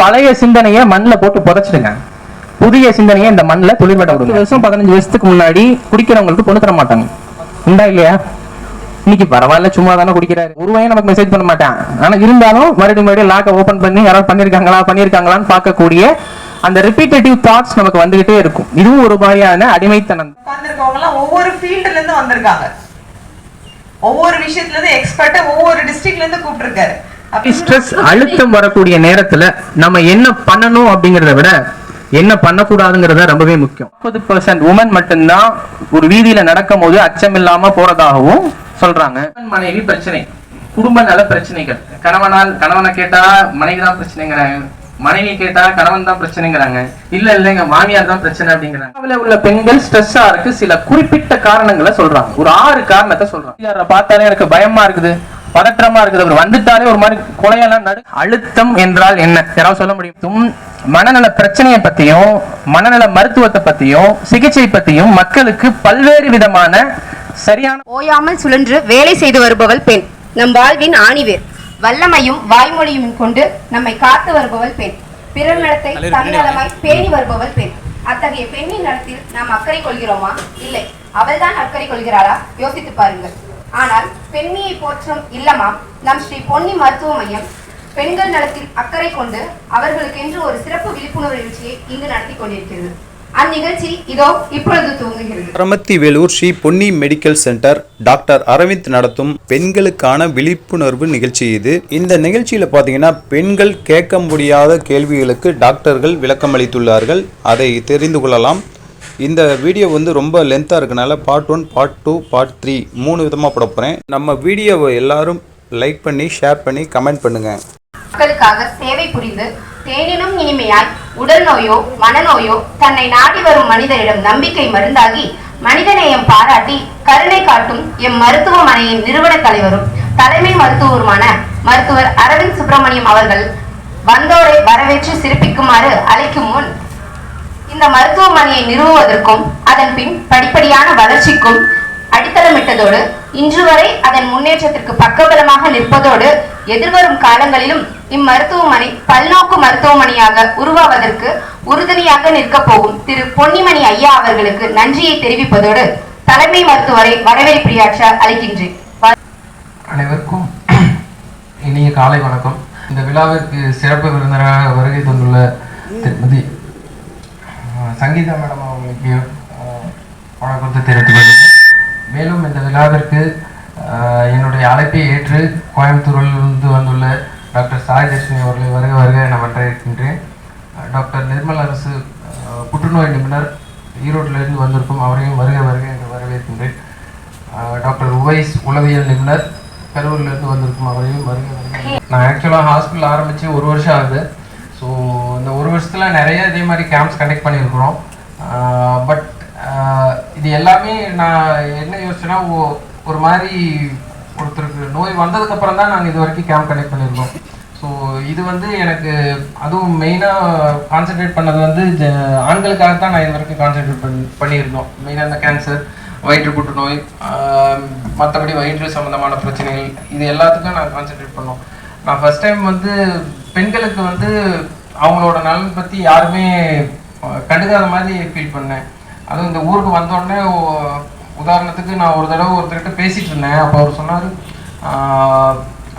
பழைய சிந்தனையை மண்ணில் போட்டு புதைச்சிடுங்க. புதிய சிந்தனையை இந்த மண்ணில் துளிர்பட விடுங்க. வருஷம் பதினஞ்சு வருஷத்துக்கு முன்னாடி குடிக்கிறவங்களுக்கு பொண்ணு தர மாட்டாங்க. உண்டா இல்லையா? இன்னைக்கு பரவாயில்ல சும்மா தானே குடிக்கிறாரு ஒருவையும் நமக்கு மெசேஜ் பண்ண மாட்டான். ஆனா இருந்தாலும் மறுபடியும் மறுபடியும் லாக்கை ஓபன் பண்ணி யாராவது பண்ணிருக்காங்களா பண்ணிருக்காங்களான்னு பார்க்கக்கூடிய அந்த ரிப்பீட்டேட்டிவ் தாட்ஸ் நமக்கு வந்துகிட்டே இருக்கும். இதுவும் ஒரு மாதிரியான அடிமைத்தனம். ஒவ்வொரு ஃபீல்டுல இருந்து வந்திருக்காங்க. ஒவ்வொரு விஷயத்துல இருந்து எக்ஸ்பர்ட்டா ஒவ்வொரு டிஸ்ட்ரிக்ட்ல இருந்து கூப்பிட்டிருக்காரு. ஸ்ட்ரெஸ் அழுத்தம் வரக்கூடிய நேரத்துல நம்ம என்ன பண்ணணும் அப்படிங்கறத விட என்ன பண்ணக்கூடாதுங்கிறத ரொம்பவே முக்கியம். முப்பது பர்சன்ட் உமன் மட்டும்தான் ஒரு வீதியில நடக்கும் போது அச்சம் இல்லாம போறதாகவும் சொல்றாங்க. மனைவி பிரச்சனை. குடும்ப நல பிரச்சனைகள். கணவனால் கணவனை கேட்டா மனைவி தான் பிரச்சனைங்கிறாங்க. மனைவி கேட்டா கணவன் தான் பிரச்சனைங்கிறாங்க. இல்ல இல்ல எங்க மாமியார் தான் பிரச்சனை அப்படிங்கிறாங்க. உள்ள பெண்கள் ஸ்ட்ரெஸ்ஸா இருக்கு. சில குறிப்பிட்ட காரணங்களை சொல்றாங்க. ஒரு ஆறு காரணத்தை சொல்றாங்க. யாரை பார்த்தாலே எனக்கு பயமா இருக்குது. பதற்றமா இருக்குது. அவர் வந்துட்டாலே ஒரு மாதிரி கொலையெல்லாம் நடு அழுத்தம் என்றால் என்ன? யாராவது சொல்ல முடியும்? மனநல பிரச்சனையை பத்தியும் மனநல மருத்துவத்தை பத்தியும் சிகிச்சை பத்தியும் மக்களுக்கு பல்வேறு விதமான சரியான ஓயாமல் சுழன்று வேலை செய்து வருபவள் பெண். நம் வாழ்வின் ஆணிவேர். வல்லமையும் வாய்மொழியும் கொண்டு நம்மை காத்து வருபவள் பெண். பிறர் நடத்தை தன்னலமாய் பேணி வருபவள் பெண். அத்தகைய பெண்ணின் நடத்தில் நாம் அக்கறை கொள்கிறோமா? இல்லை. அவள்தான் அக்கறை கொள்கிறாளா யோசித்து பாருங்கள். ஆனால் பெண்மையை போற்றும் இல்லமாம். நம் ஸ்ரீ பொன்னி மருத்துவ மையம் பெண்கள் நலத்தில் அக்கறை கொண்டு அவர்களுக்கென்று ஒரு சிறப்பு விழிப்புணர்வு நிகழ்ச்சியை இங்கு நடத்தி கொண்டிருக்கிறது. அந்நிகழ்ச்சி இதோ இப்பொழுது துவங்குகிறது. Paramathi Velur Sri Ponni medical centre doctor Aravind நடத்தும் பெண்களுக்கான விழிப்புணர்வு நிகழ்ச்சி இது. இந்த நிகழ்ச்சியில் பார்த்தீங்கன்னா பெண்கள் கேட்க முடியாத கேள்விகளுக்கு டாக்டர்கள் விளக்கம் அளித்துள்ளார்கள் அதை தெரிந்து கொள்ளலாம். இந்த வீடியோ வந்து ரொம்ப லென்த்தாக இருக்கனால part one part two part three மூணு விதமாக போட போகிறேன் நம்ம வீடியோவை எல்லாரும் லைக் பண்ணி ஷேர் பண்ணி கமெண்ட் பண்ணுங்க. மக்களுக்காக சேவை புரிந்து தேனினும் இனிமையாய் உடல் நோயோ மனநோயோ தன்னை நாடி வரும் மனிதரிடம் நம்பிக்கை மருந்தாகி மனிதநேயம் பாராட்டி கருணை காட்டும் எம் மருத்துவமனையின் நிறுவன தலைவரும் தலைமை மருத்துவருமான மருத்துவர் அரவிந்த் சுப்பிரமணியம் அவர்கள் வந்தோரை வரவேற்று சிறப்பிக்குமாறு அழைக்கும் முன் இந்த மருத்துவமனையை நிறுவுவதற்கும் அதன் பின் படிப்படியான வளர்ச்சிக்கும் அடித்தளமிட்டதோடு இன்று வரை அதன் முன்னேற்றத்திற்கு பக்கபலமாக நிற்பதோடு எதிர்வரும் காலங்களிலும் இம்மருத்துவமனை பல்நோக்கு மருத்துவமனையாக உருவாவதற்கு உறுதுணையாக நிற்கப் போகும் திரு பொன்னிமணி ஐயா அவர்களுக்கு நன்றியை தெரிவிப்பதோடு தலைமை மருத்துவரை வரவேற்புரையாற்ற அளிக்கின்றேன் அனைவருக்கும் இனிய காலை வணக்கம். இந்த விழாவிற்கு சிறப்பு விருந்தினராக வருகை தந்துள்ள திருமதி சங்கீதா மேடம் அவங்களுக்கு அஹ், வணக்கத்தை தெரிவித்துக் கொள்கிறேன் மேலும் இந்த விழாவிற்கு என்னுடைய அழைப்பை ஏற்று கோயம்புத்தூரிலிருந்து வந்துள்ள டாக்டர் சாய் தர்ஷினி அவர்களை வருக வருக என வரவேற்கின்றேன். டாக்டர் நிர்மல் அரசு புற்றுநோய் நிபுணர் ஈரோட்டிலிருந்து வந்திருக்கும் அவரையும் வருக வருக என்று வரவேற்கின்றேன். டாக்டர் உவைஸ் உளவியல் நிபுணர் கரூர்லேருந்து வந்திருக்கும் அவரையும் வருக வருக. நான் ஆக்சுவலாக ஹாஸ்பிட்டல் ஆரம்பித்து ஒரு வருஷம் ஆகுது. ஸோ இந்த ஒரு வருஷத்தில் நிறைய இதே மாதிரி கேம்ப்ஸ் கண்டக்ட் பண்ணியிருக்கிறோம். பட் இது எல்லாமே நான் என்ன யோசிச்சேன்னா ஒரு மாதிரி ஒருத்தருக்கு நோய் வந்ததுக்கப்புறம் தான் நாங்கள் இது வரைக்கும் கேம்ப் கண்டக்ட் பண்ணியிருக்கோம். ஸோ இது வந்து எனக்கு அதுவும் மெயினாக கான்சென்ட்ரேட் பண்ணது வந்து ஆண்களுக்காக தான் நான் இது வரைக்கும் கான்சென்ட்ரேட் பண்ணி பண்ணியிருந்தோம். மெயினாக இந்த கேன்சர் வயிற்று புற்றுநோய் மற்றபடி வயிற்று சம்மந்தமான பிரச்சனைகள் இது எல்லாத்துக்கும் நான் கான்சென்ட்ரேட் பண்ணோம். நான் ஃபர்ஸ்ட் டைம் வந்து பெண்களுக்கு வந்து அவங்களோட நலன் பற்றி யாருமே கண்டுக்காத மாதிரி ஃபீல் பண்ணேன். அதுவும் இந்த ஊருக்கு வந்தோடனே உதாரணத்துக்கு நான் ஒரு தடவை ஒருத்தர்கிட்ட பேசிகிட்டு இருந்தேன். அப்போ அவர் சொன்னார்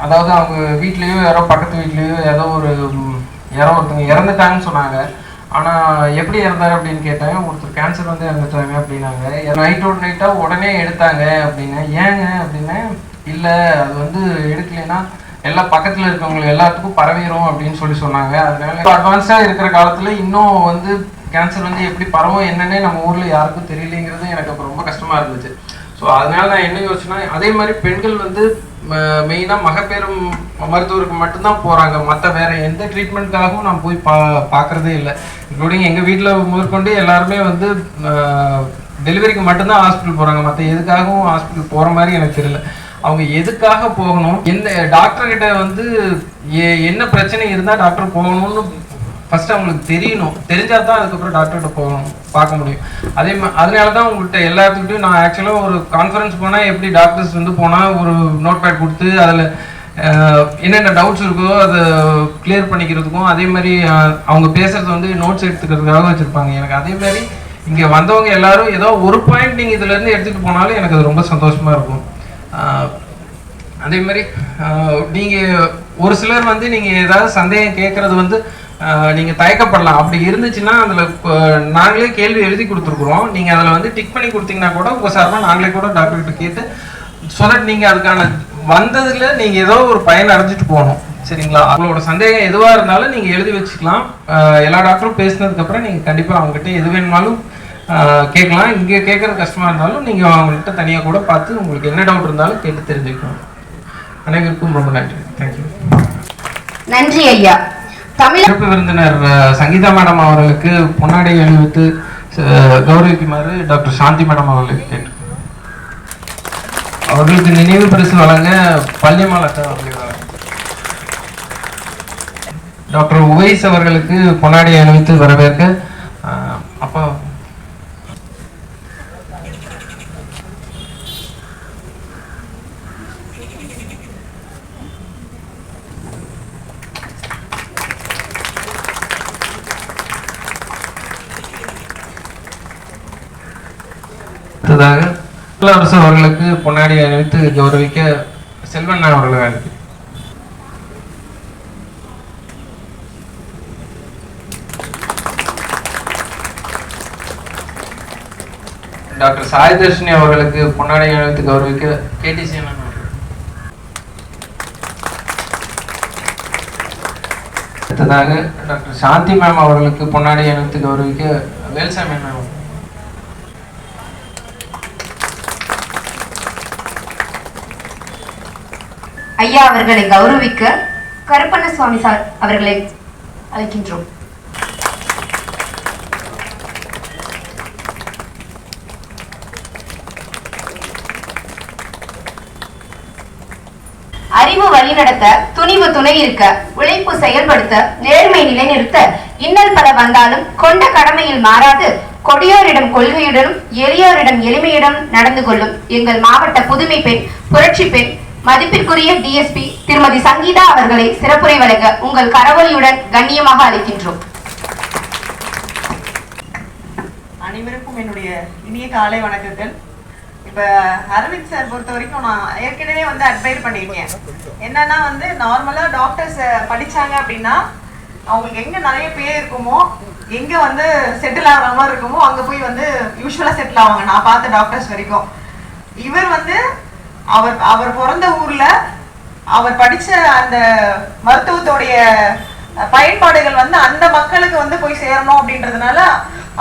அதாவது அவங்க வீட்லேயோ யாரோ பக்கத்து வீட்லேயோ ஏதோ ஒரு யாரோ ஒருத்தங்க இறந்துட்டாங்கன்னு சொன்னாங்க. ஆனால் எப்படி இறந்தாரு அப்படின்னு கேட்டேன். ஒருத்தர் கேன்சர் வந்து இறந்துட்டாங்க அப்படின்னாங்க. நைட்டோட நைட்டாக உடனே எடுத்தாங்க அப்படின்னு. ஏங்க? அப்படின்னு. இல்லை அது வந்து எடுக்கலைன்னா எல்லா பக்கத்தில் இருக்கவங்களுக்கு எல்லாத்துக்கும் பரவிடும் அப்படின்னு சொல்லி சொன்னாங்க. அதனால அட்வான்ஸாக இருக்கிற காலத்தில் இன்னும் வந்து கேன்சர் வந்து எப்படி பரவும் என்னன்னே நம்ம ஊரில் யாருக்கும் தெரியலைங்கிறது எனக்கு அப்போ ரொம்ப கஷ்டமாக இருந்துச்சு. ஸோ அதனால நான் என்ன யோசிச்சேன்னா அதே மாதிரி பெண்கள் வந்து மெயினாக மகப்பேறும் மருத்துவருக்கு மட்டும்தான் போகிறாங்க மற்ற வேற எந்த ட்ரீட்மெண்ட்காகவும் நான் போய் பா பார்க்குறதே இல்லை. இன்க்ளூடிங் எங்கள் வீட்டில் முதற்கொண்டு எல்லாருமே வந்து டெலிவரிக்கு மட்டும்தான் ஹாஸ்பிட்டல் போகிறாங்க மற்ற எதுக்காகவும் ஹாஸ்பிட்டல் போகிற மாதிரி எனக்கு தெரியல. அவங்க எதுக்காக போகணும்? எந்த டாக்டர் கிட்ட வந்து என்ன பிரச்சனை இருந்தால் டாக்டர் போகணும்னு ஃபர்ஸ்ட் அவங்களுக்கு தெரியணும். தெரிஞ்சா தான் அதுக்கப்புறம் டாக்டர்கிட்ட போகணும் பார்க்க முடியும். அதே மாதிரி அதனால தான் உங்கள்கிட்ட எல்லாத்துக்கிட்டையும் நான் ஆக்சுவலாக ஒரு கான்ஃபரன்ஸ் போனால் எப்படி டாக்டர்ஸ் வந்து போனால் ஒரு நோட் பேட் கொடுத்து அதில் என்னென்ன டவுட்ஸ் இருக்கோ அதை கிளியர் பண்ணிக்கிறதுக்கும் அதே மாதிரி அவங்க பேசுறது வந்து நோட்ஸ் எடுத்துக்கிறதுக்காக வச்சுருப்பாங்க. எனக்கு அதே மாதிரி இங்கே வந்தவங்க எல்லாரும் ஏதோ ஒரு பாயிண்ட் நீங்கள் இதுலேருந்து எடுத்துகிட்டு போனாலும் எனக்கு அது ரொம்ப சந்தோஷமாக இருக்கும். அதே மாதிரி நீங்கள் ஒரு சிலர் வந்து நீங்கள் ஏதாவது சந்தேகம் கேட்கறது வந்து நீங்கள் தயக்கப்படலாம். அப்படி இருந்துச்சுன்னா அதில் நாங்களே கேள்வி எழுதி கொடுத்துருக்குறோம். நீங்கள் அதில் வந்து டிக் பண்ணி கொடுத்தீங்கன்னா கூட உங்கள் சார்பா நாங்களே கூட டாக்டர்கிட்ட கேட்டு ஸோ தட் நீங்கள் அதுக்கான வந்ததில் நீங்கள் ஏதோ ஒரு பயன் அடைஞ்சிட்டு போகணும். சரிங்களா? அவங்களோட சந்தேகம் எதுவாக இருந்தாலும் நீங்கள் எழுதி வச்சுக்கலாம். எல்லா டாக்டரும் பேசினதுக்கப்புறம் நீங்கள் கண்டிப்பாக அவங்ககிட்ட எது வேணுமாலும் கேட்கலாம். இங்க கேட்கறது கஷ்டமா இருந்தாலும் நீங்க அவங்கள்ட்ட தனியா கூட பார்த்து உங்களுக்கு என்ன டவுட் இருந்தாலும் கேட்டு தெரிஞ்சுக்கலாம் அனைவருக்கும் ரொம்ப நன்றி. தேங்க்யூ நன்றி ஐயா. தமிழ சிறப்பு விருந்தினர் சங்கீதா மேடம் அவர்களுக்கு பொன்னாடை அணிவித்து கௌரவிக்குமாறு டாக்டர் சாந்தி மேடம் அவர்களுக்கு கேட்டு. அவர்களுக்கு நினைவு பரிசு வழங்க பள்ளியம்மாள் அக்கா அவர்களை வழங்க டாக்டர் உவைஸ் அவர்களுக்கு பொன்னாடை அணிவித்து வரவேற்க அப்பா அடுத்ததாக அரசு அவர்களுக்கு பொன்னாடி அணிவித்து கௌரவிக்க செல்வண்ணா அவர்கள் டாக்டர் சாய்தர்ஷினி அவர்களுக்கு பொன்னாடி அணிவித்து கௌரவிக்க கேடிசி அண்ணன் அடுத்ததாக டாக்டர் சாந்தி மேம் அவர்களுக்கு பொன்னாடி அணிவித்து கௌரவிக்க வேல்சாமி அண்ணன் அவர்கள். ஐயா அவர்களை கௌரவிக்க கருப்பண்ண சுவாமி சார் அவர்களை அழைக்கின்றோம். அறிவு வழிநடத்த துணிவு துணை இருக்க உழைப்பு செயல்படுத்த நேர்மை நிலைநிறுத்த இன்னல் பல வந்தாலும் கொண்ட கடமையில் மாறாது. கொடியோரிடம் கொள்கையுடனும் எளியோரிடம் எளிமையுடன் நடந்து கொள்ளும் எங்கள் மாவட்ட புதுமை பெண் புரட்சி பெண் மதிப்பிற்குரிய டிஎஸ்பி திருமதி சங்கீதா அவர்களை சிறப்புரை வழங்க உங்கள் கரவொலியுடன் கண்ணியமாக அளிக்கின்றோம் அனைவருக்கும் என்னுடைய இனிய காலை வணக்கங்கள். இப்போ அரவிந்த் சார் பொறுத்த வரைக்கும் நான் ஏற்கனவே வந்து அட்வைர் பண்ணியிருக்கேன். என்னன்னா வந்து நார்மலாக டாக்டர்ஸ் படிச்சாங்க அப்படின்னா அவங்களுக்கு எங்கே நிறைய பேர் இருக்குமோ எங்கே வந்து செட்டில் ஆகிற மாதிரி இருக்குமோ அங்கே போய் வந்து யூஸ்வலாக செட்டில் ஆவாங்க. நான் பார்த்த டாக்டர்ஸ் வரைக்கும். இவர் வந்து அவர் அவர் பிறந்த ஊர்ல அவர் படிச்ச அந்த மருத்துவத்தோடைய பயன்பாடுகள் வந்து அந்த மக்களுக்கு வந்து போய் சேரணும் அப்படின்றதுனால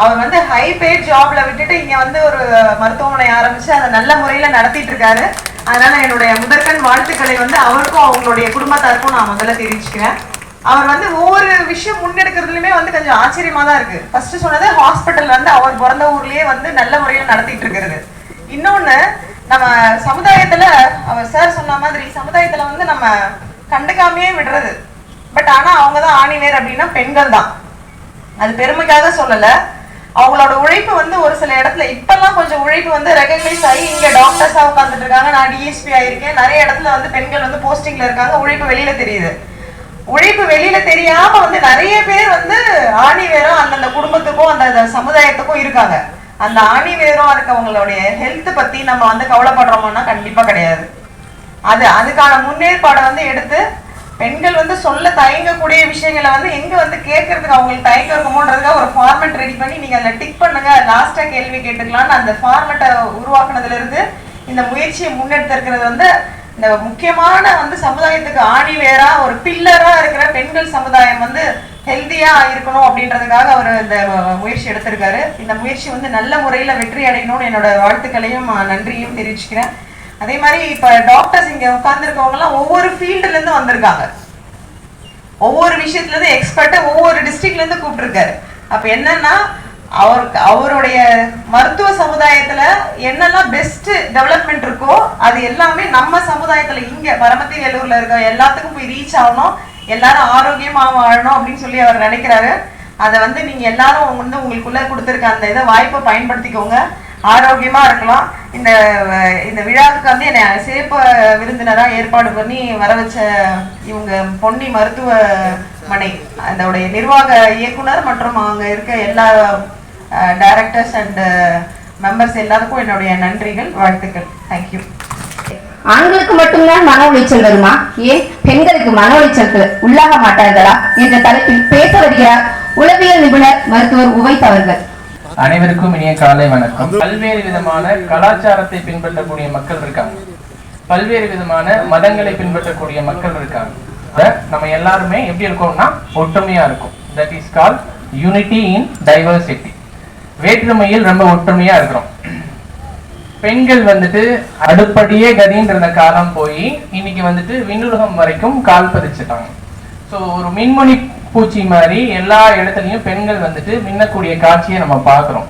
அவர் வந்து ஹை பேட் ஜாப்ல விட்டுட்டு இங்க வந்து ஒரு மருத்துவமனை ஆரம்பிச்சு அதை நல்ல முறையில நடத்திட்டு இருக்காரு. அதனால என்னுடைய முதற்கண் வாழ்த்துக்களை வந்து அவருக்கும் அவங்களுடைய குடும்பத்தாருக்கும் நான் முதல்ல தெரிவிச்சுக்கிறேன். அவர் வந்து ஒவ்வொரு விஷயம் முன்னெடுக்கிறதுலயுமே வந்து கொஞ்சம் ஆச்சரியமா தான் இருக்கு. ஃபர்ஸ்ட் சொன்னது ஹாஸ்பிட்டல் வந்து அவர் பிறந்த ஊர்லயே வந்து நல்ல முறையில் நடத்திட்டு இருக்கிறது. இன்னொன்னு நம்ம சமுதாயத்துல அவர் சார் சொன்ன மாதிரி சமுதாயத்துல வந்து நம்ம கண்டுக்காமையே விடுறது. பட் ஆனா அவங்க தான் ஆணிவேர் அப்படின்னா பெண்கள் தான் அது பெருமைக்காக சொல்லல. அவங்களோட உழைப்பு வந்து ஒரு சில இடத்துல இப்பெல்லாம் கொஞ்சம் உழைப்பு வந்து ரெகக்னைஸ் ஆகி இங்க டாக்டர்ஸா உட்காந்துட்டு இருக்காங்க. நான் டிஎஸ்பி ஆயிருக்கேன். நிறைய இடத்துல வந்து பெண்கள் வந்து போஸ்டிங்ல இருக்காங்க. உழைப்பு வெளியில தெரியுது. உழைப்பு வெளியில தெரியாம வந்து நிறைய பேர் வந்து ஆணிவேரம் அந்தந்த குடும்பத்துக்கும் அந்த சமுதாயத்துக்கும் இருக்காங்க. அந்த ஆணி வேரும் இருக்கவங்களுடைய ஹெல்த் பத்தி நம்ம வந்து கவலைப்படுறோமோன்னா கண்டிப்பா கிடையாது. அது அதுக்கான முன்னேற்பாடை வந்து எடுத்து பெண்கள் வந்து சொல்ல தயங்கக்கூடிய விஷயங்களை வந்து எங்க வந்து கேட்கறதுக்கு அவங்களுக்கு தயக்கம் இருக்குமோன்றதுக்காக ஒரு ஃபார்மெட் ரெடி பண்ணி நீங்க அதில் டிக் பண்ணுங்க. லாஸ்டா கேள்வி கேட்டுக்கலாம்னு அந்த ஃபார்மெட்டை உருவாக்குனதுல இருந்து இந்த முயற்சியை முன்னெடுத்திருக்கிறது வந்து இந்த முக்கியமான வந்து சமுதாயத்துக்கு ஆணி வேரா ஒரு பில்லரா இருக்கிற பெண்கள் சமுதாயம் வந்து ஹெல்த்தியா இருக்கணும் அப்படின்றதுக்காக அவர் இந்த முயற்சி எடுத்திருக்காரு. இந்த முயற்சி வந்து நல்ல முறையில வெற்றி அடையணும்னு என்னோட வாழ்த்துக்களையும் நன்றியும் தெரிவிச்சுக்கிறேன். அதே மாதிரி இப்ப டாக்டர்ஸ் இங்க உட்கார்ந்துருக்கவங்க எல்லாம் ஒவ்வொரு ஃபீல்டுல இருந்து வந்திருக்காங்க. ஒவ்வொரு விஷயத்துல இருந்து எக்ஸ்பர்ட்டை ஒவ்வொரு டிஸ்ட்ரிக்ட்ல இருந்து கூப்பிட்டுருக்காரு. அப்ப என்னன்னா அவருக்கு அவருடைய மருத்துவ சமுதாயத்துல என்னெல்லாம் பெஸ்ட் டெவலப்மெண்ட் இருக்கோ அது எல்லாமே நம்ம சமுதாயத்துல இங்க பரமத்தி வேலூர்ல இருக்க எல்லாத்துக்கும் போய் ரீச் ஆகணும். எல்லாரும் ஆரோக்கியமா வாழணும் அப்படின்னு சொல்லி அவர் நினைக்கிறாரு. அதை வந்து நீங்க எல்லாரும் வந்து உங்களுக்குள்ள கொடுத்துருக்க அந்த இதை வாய்ப்பை பயன்படுத்திக்கோங்க. ஆரோக்கியமா இருக்கலாம். இந்த இந்த விழாவுக்கு வந்து என்னை சிறப்பு விருந்தினரா ஏற்பாடு பண்ணி வர வச்ச இவங்க பொன்னி மருத்துவமனை அதோடைய நிர்வாக இயக்குனர் மற்றும் அங்க இருக்க எல்லா டைரக்டர்ஸ் அண்ட் மெம்பர்ஸ் எல்லாருக்கும் என்னுடைய நன்றிகள் வாழ்த்துக்கள். தேங்க்யூ ஆண்களுக்கு மட்டும்தான் மன உளைச்சல் வருமா? ஏன்? பெண்களுக்கு மன உளைச்சலுக்கு உள்ளாக மாட்டார்களா? என்ற தலைப்பில் பேச வருகிறார் உளவியல் நிபுணர் மருத்துவர் உவைத் அவர்கள். அனைவருக்கும் இனிய காலை வணக்கம். பல்வேறு விதமான கலாச்சாரத்தை பின்பற்றக்கூடிய மக்கள் இருக்காங்க. பல்வேறு விதமான மதங்களை பின்பற்றக்கூடிய மக்கள் இருக்காங்க. நம்ம எல்லாருமே எப்படி இருக்கோம்னா ஒற்றுமையா இருக்கும். That is call unity in diversity வேற்றுமையில் ரொம்ப ஒற்றுமையா இருக்கிறோம். பெண்கள் வந்துட்டு அடுப்படியே கதின்ற காலம் போய் இன்னைக்கு வந்துட்டு விண்ணுலகம் வரைக்கும் கால் பதிச்சுட்டாங்க. ஸோ ஒரு மின்மணி பூச்சி மாதிரி எல்லா இடத்துலையும் பெண்கள் வந்துட்டு மின்னக்கூடிய காட்சியை நம்ம பார்க்குறோம்.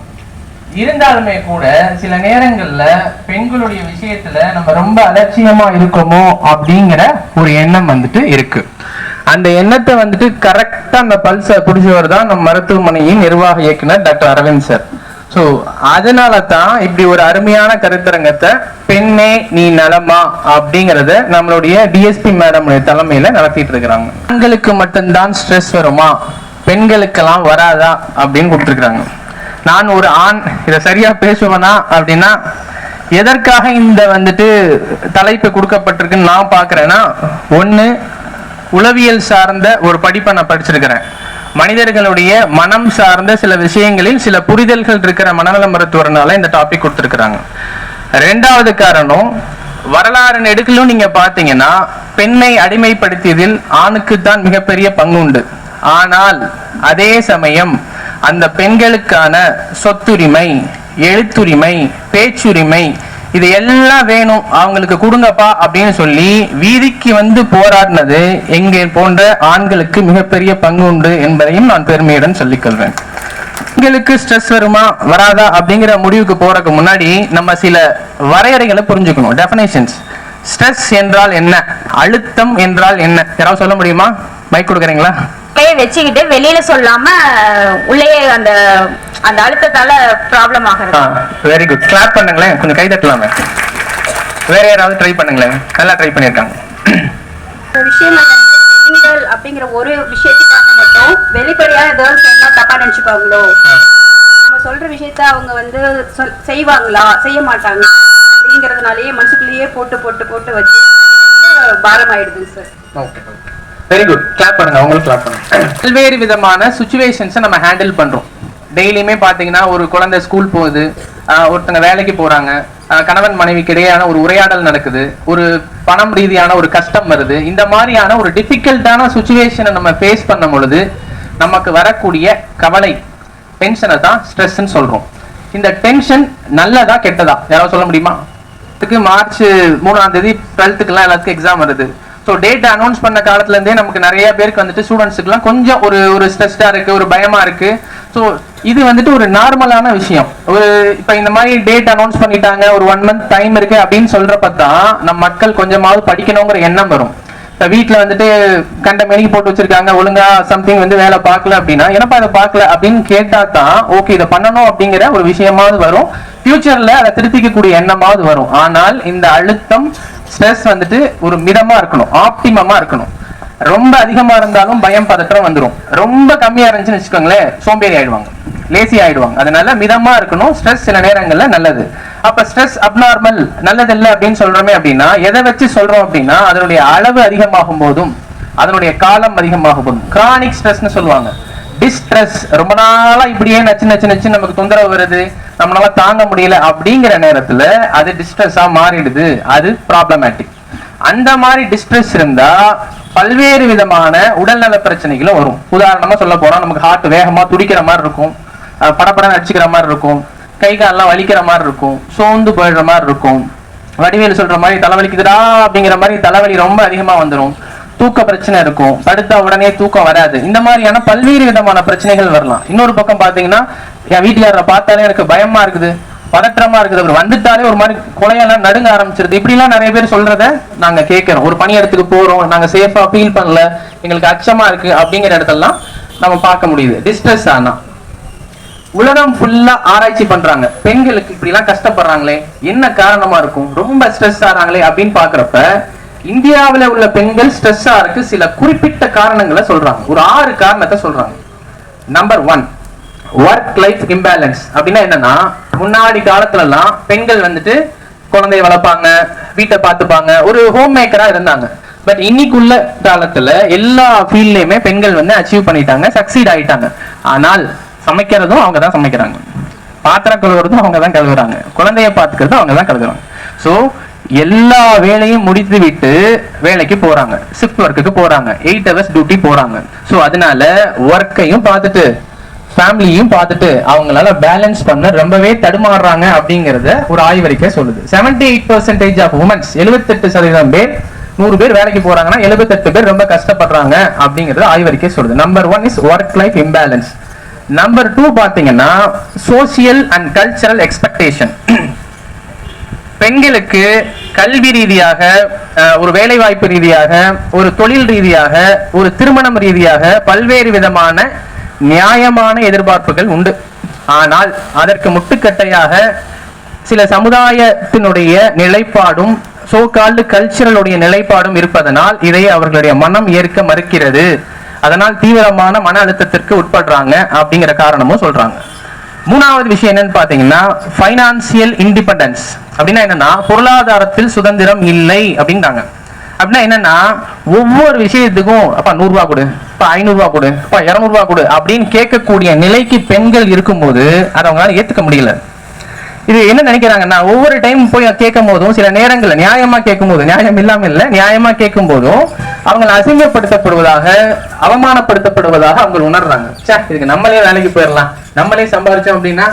இருந்தாலுமே கூட சில நேரங்கள்ல பெண்களுடைய விஷயத்துல நம்ம ரொம்ப அலட்சியமா இருக்கோமோ அப்படிங்கிற ஒரு எண்ணம் வந்துட்டு இருக்கு. அந்த எண்ணத்தை வந்துட்டு கரெக்டா அந்த பல்ஸை பிடிச்சவர் தான் நம்ம மருத்துவமனையின் நிர்வாக இயக்குனர் டாக்டர் அரவிந்த் சார். ஸோ அதனால தான் இப்படி ஒரு அருமையான கருத்தரங்கத்தை பெண்ணே நீ நலமா அப்படிங்கறத நம்மளுடைய டிஎஸ்பி மேடம் தலைமையில நடத்திட்டு இருக்கிறாங்க. பெண்களுக்கு மட்டும்தான் ஸ்ட்ரெஸ் வருமா? பெண்களுக்கெல்லாம் வராதா? அப்படின்னு கொடுத்துருக்குறாங்க. நான் ஒரு ஆண் இதை சரியா பேசுவேனா அப்படின்னா எதற்காக இந்த வந்துட்டு தலைப்பு கொடுக்கப்பட்டிருக்குன்னு நான் பார்க்குறேன்னா ஒண்ணு உளவியல் சார்ந்த ஒரு படிப்பை நான் படிச்சிருக்கிறேன். மனிதர்களுடைய மனம் சார்ந்த சில விஷயங்களில் சில புரிதல்கள் இருக்கிற மனநல மருத்துவர்னால இந்த டாபிக் கொடுத்துருக்குறாங்க. ரெண்டாவது காரணம் வரலாறு நெடுக்கிலும் நீங்க பாத்தீங்கன்னா பெண்ணை அடிமைப்படுத்தியதில் ஆணுக்கு தான் மிகப்பெரிய பங்கு உண்டு ஆனால் அதே சமயம் அந்த பெண்களுக்கான சொத்துரிமை எழுத்துரிமை பேச்சுரிமை இது எல்லாம் வேணும். அவங்களுக்கு கொடுங்கப்பா அப்படின்னு சொல்லி வீதிக்கு வந்து போராடினது எங்கே போன்ற ஆண்களுக்கு மிகப்பெரிய பங்கு உண்டு என்பதையும் நான் பெருமையுடன் சொல்லிக்கொள்வேன் பெண்களுக்கு ஸ்ட்ரெஸ் வருமா? வராதா? அப்படிங்கிற முடிவுக்கு போறதுக்கு முன்னாடி நம்ம சில வரையறைகளை புரிஞ்சுக்கணும். டெஃபினேஷன்ஸ் ஸ்ட்ரெஸ் என்றால் என்ன? அழுத்தம் என்றால் என்ன? யாராவது சொல்ல முடியுமா? மைக் கொடுக்குறீங்களா? கையை வச்சுக்கிட்டு வெளியில சொல்லாம உள்ளேயே அந்த அந்த அழுத்தத்தால ப்ராப்ளம் ஆகிறது. வெரி குட் கிளாப் பண்ணுங்களேன். கொஞ்சம் கை தட்டலாமே. வேற யாராவது ட்ரை பண்ணுங்களேன். நல்லா ட்ரை பண்ணியிருக்காங்க. ஒரு விஷயம் பெண்கள் அப்படிங்கிற ஒரு விஷயத்துக்காக மட்டும் வெளிப்படையா ஏதாவது சொன்னா தப்பா நினைச்சுப்பாங்களோ? நம்ம சொல்ற விஷயத்த அவங்க வந்து செய்வாங்களா? செய்ய மாட்டாங்க அப்படிங்கறதுனாலயே மனசுக்குள்ளேயே போட்டு போட்டு போட்டு வச்சு அது ரொம்ப பாரமாயிடுது sir. Okay very good clap பண்ணுங்க. அவங்களுக்கு கிளாப் பண்ணுங்க. பல்வேறு விதமான சுச்சுவேஷன்ஸை நம்ம ஹேண்டில் பண்றோம். டெய்லியுமே பாத்தீங்கன்னா ஒரு குழந்தை ஸ்கூல் போகுது. ஒருத்தங்க வேலைக்கு போறாங்க. கணவன் மனைவிக்கு இடையான ஒரு உரையாடல் நடக்குது. ஒரு பணம் ரீதியான ஒரு கஷ்டம் வருது. இந்த மாதிரியான ஒரு டிஃபிகல்ட்டான சுச்சுவேஷனை நம்ம ஃபேஸ் பண்ணும் பொழுது நமக்கு வரக்கூடிய கவலை டென்ஷனை தான் ஸ்ட்ரெஸ்ன்னு சொல்றோம். இந்த டென்ஷன் நல்லதா கெட்டதா? யாராவது சொல்ல முடியுமா? இதுக்கு மார்ச் மூணாம் தேதி டுவெல்த்துக்குலாம் எல்லாத்துக்கும் எக்ஸாம் வருது. ஸோ டேட் அனௌன்ஸ் பண்ண காலத்துலேருந்தே நமக்கு நிறைய பேருக்கு வந்துட்டு ஸ்டூடெண்ட்ஸுக்குலாம் கொஞ்சம் ஒரு ஒரு ஸ்ட்ரெஸ்டாக இருக்கு ஒரு பயமா இருக்கு. ஸோ இது வந்துட்டு ஒரு நார்மலான விஷயம். ஒரு இப்போ இந்த மாதிரி டேட் அனௌன்ஸ் பண்ணிட்டாங்க ஒரு ஒன் மந்த் டைம் இருக்கு அப்படின்னு சொல்றப்ப தான் நம்ம மக்கள் கொஞ்சமாவது படிக்கணுங்கிற எண்ணம் வரும். இப்போ வீட்டில் வந்துட்டு கண்ட மெனிக்கு போட்டு வச்சிருக்காங்க ஒழுங்கா சம்திங் வந்து வேலை பார்க்கல அப்படின்னா என்னப்பா இதை பார்க்கல அப்படின்னு கேட்டா தான் ஓகே இதை பண்ணணும் அப்படிங்கிற ஒரு விஷயமாவது வரும். ஃபியூச்சர்ல அதை திருத்திக்கக்கூடிய எண்ணமாவது வரும். ஆனால் இந்த அழுத்தம் ஸ்ட்ரெஸ் வந்துட்டு ஒரு மிதமா இருக்கணும் ஆப்டிமமா இருக்கணும். ரொம்ப அதிகமா இருந்தாலும் பயம் பதற்றம் வந்துடும் ரொம்ப கம்மியா இருந்துச்சுன்னு வச்சுக்கோங்களேன் சோம்பேறி ஆயிடுவாங்க. லேசி ஆயிடுவாங்க. அதனால மிதமா இருக்கணும் ஸ்ட்ரெஸ் சில நேரங்கள்ல நல்லது. அப்ப ஸ்ட்ரெஸ் அப்நார்மல் நல்லதில்லை அப்படின்னு சொல்றோமே அப்படின்னா எதை வச்சு சொல்றோம் அப்படின்னா அதனுடைய அளவு அதிகமாகும் போதும் அதனுடைய காலம் அதிகமாகும் போதும். கிரானிக் ஸ்ட்ரெஸ்னு சொல்லுவாங்க. டிஸ்ட்ரெஸ் ரொம்ப நாளா இப்படியே நச்சு நச்சு நச்சு நமக்கு தொந்தரவு வருது. நம்மளால தாங்க முடியல அப்படிங்கிற நேரத்துல அது டிஸ்ட்ரெஸ்ஸா மாறிடுது. அது ப்ராப்ளமேட்டிக் அந்த மாதிரி டிஸ்ட்ரெஸ் இருந்தா பல்வேறு விதமான உடல்நல பிரச்சனைகளும் வரும். உதாரணமா சொல்ல போனா நமக்கு ஹார்ட் வேகமா துடிக்கிற மாதிரி இருக்கும். படப்படம் அடிச்சுக்கிற மாதிரி இருக்கும். கை காலெல்லாம் வலிக்கிற மாதிரி இருக்கும். சோர்ந்து போயிடுற மாதிரி இருக்கும். வடிவேல் சொல்ற மாதிரி தலைவலிக்குதுடா அப்படிங்கிற மாதிரி தலைவலி ரொம்ப அதிகமா வந்துடும் தூக்க பிரச்சனை இருக்கும். படுத்த உடனே தூக்கம் வராது. இந்த மாதிரியான பல்வேறு விதமான பிரச்சனைகள் வரலாம். இன்னொரு பக்கம் பாத்தீங்கன்னா என் வீட்டுல பார்த்தாலே எனக்கு பயமா இருக்குது பதற்றமா இருக்குது. அவர் வந்துட்டாலே ஒரு மாதிரி கொலையெல்லாம் நடுங்க ஆரம்பிச்சிருது. இப்படிலாம் நிறைய பேர் சொல்றத நாங்க கேட்கிறோம். ஒரு பணியிடத்துக்கு போறோம் நாங்க சேஃபா ஃபீல் பண்ணல எங்களுக்கு அச்சமா இருக்கு அப்படிங்கிற இடத்தெல்லாம் நம்ம பார்க்க முடியுது. டிஸ்ட்ரெஸ் ஆனா. உலகம் ஃபுல்லா ஆராய்ச்சி பண்றாங்க. பெண்களுக்கு இப்படி எல்லாம் கஷ்டப்படுறாங்களே என்ன காரணமா இருக்கும்? ரொம்ப ஸ்ட்ரெஸ் ஆறாங்களே அப்படின்னு பாக்குறப்ப இந்தியாவுல உள்ள பெண்கள் ஸ்ட்ரெஸ் இருக்கு. சில குறிப்பிட்ட காரணங்களை சொல்றாங்க. ஒரு ஆறு காரணத்தை சொல்றாங்க. Number one work life imbalance அப்படின்னா என்னன்னா முன்னாடி காலத்துல எல்லாம் பெண்கள் வந்துட்டு குழந்தைய வளர்ப்பாங்க வீட்டை பார்த்துப்பாங்க ஒரு ஹோம் மேக்கரா இருந்தாங்க. பட் இன்னைக்குள்ள காலத்துல எல்லா ஃபீல்ட்லயுமே பெண்கள் வந்து அச்சீவ் பண்ணிட்டாங்க சக்சீட் ஆயிட்டாங்க. ஆனால் சமைக்கிறதும் அவங்க தான் சமைக்கிறாங்க. பாத்திரம் கழுவுறதும் அவங்க தான் கழுவுறாங்க. குழந்தைய பார்த்துக்கிறதும் அவங்க தான் கழுவுறாங்க. ஸோ எல்லா வேலையும் முடித்து விட்டு வேலைக்கு போறாங்க. ஷிஃப்ட் ஒர்க்குக்கு போறாங்க. எயிட் ஹவர்ஸ் டியூட்டி போறாங்க. ஸோ அதனால ஒர்க்கையும் பார்த்துட்டு ஃபேமிலியும் பார்த்துட்டு அவங்களால பேலன்ஸ் பண்ண ரொம்பவே தடுமாறுறாங்க அப்படிங்கறத ஒரு ஆய்வறிக்கை சொல்லுது. 78% எயிட் பர்சன்டேஜ் ஆஃப் உமன்ஸ் எழுபத்தெட்டு சதவீதம் பேர் நூறு பேர் வேலைக்கு போறாங்கன்னா எழுபத்தெட்டு பேர் ரொம்ப கஷ்டப்படுறாங்க அப்படிங்கறது ஆய்வறிக்கை சொல்லுது. Number one is work life imbalance number two பாத்தீங்கன்னா சோசியல் அண்ட் கல்ச்சரல் எக்ஸ்பெக்டேஷன் பெண்களுக்கு கல்வி ரீதியாக ஒரு வேலை வாய்ப்பு ரீதியாக ஒரு தொழில் ரீதியாக ஒரு திருமணம் ரீதியாக பல்வேறு விதமான நியாயமான எதிர்பார்ப்புகள் உண்டு. ஆனால் அதற்கு முட்டுக்கட்டையாக சில சமுதாயத்தினுடைய நிலைப்பாடும் சோ கால்டு கல்ச்சரலுடைய நிலைப்பாடும் இருப்பதனால் இதை அவர்களுடைய மனம் ஏற்க மறுக்கிறது. அதனால் தீவிரமான மன அழுத்தத்திற்கு உட்படுறாங்க அப்படிங்கிற காரணமும் சொல்றாங்க. மூணாவது விஷயம் என்னன்னு பாத்தீங்கன்னா பைனான்சியல் இண்டிபெண்டன்ஸ் அப்படின்னா என்னன்னா பொருளாதாரத்தில் சுதந்திரம் இல்லை அப்படின்றாங்க. அப்படின்னா என்னன்னா ஒவ்வொரு விஷயத்துக்கும் அப்பா நூறு ரூபா கொடு. அப்பா ஐநூறு ரூபா கொடு அப்பா இரநூறுவா ரூபா கொடு அப்படின்னு கேட்கக்கூடிய நிலைக்கு பெண்கள் இருக்கும்போது அதை அவங்களால ஏத்துக்க முடியல. இது என்ன நினைக்கிறாங்கன்னா ஒவ்வொரு டைம் போய் கேட்கும் போதும் சில நேரங்களில் நியாயமா கேட்கும் போது நியாயம் இல்லாம இல்ல நியாயமா கேட்கும் போதும் அவங்களை அசிங்கப்படுத்தப்படுவதாக அவமானப்படுத்தப்படுவதாக அவங்க உணர்றாங்க. ச்சே இதுக்கு நம்மளே வேலைக்கு போயிடலாம். நம்மளே சம்பாதிச்சோம் அப்படின்னா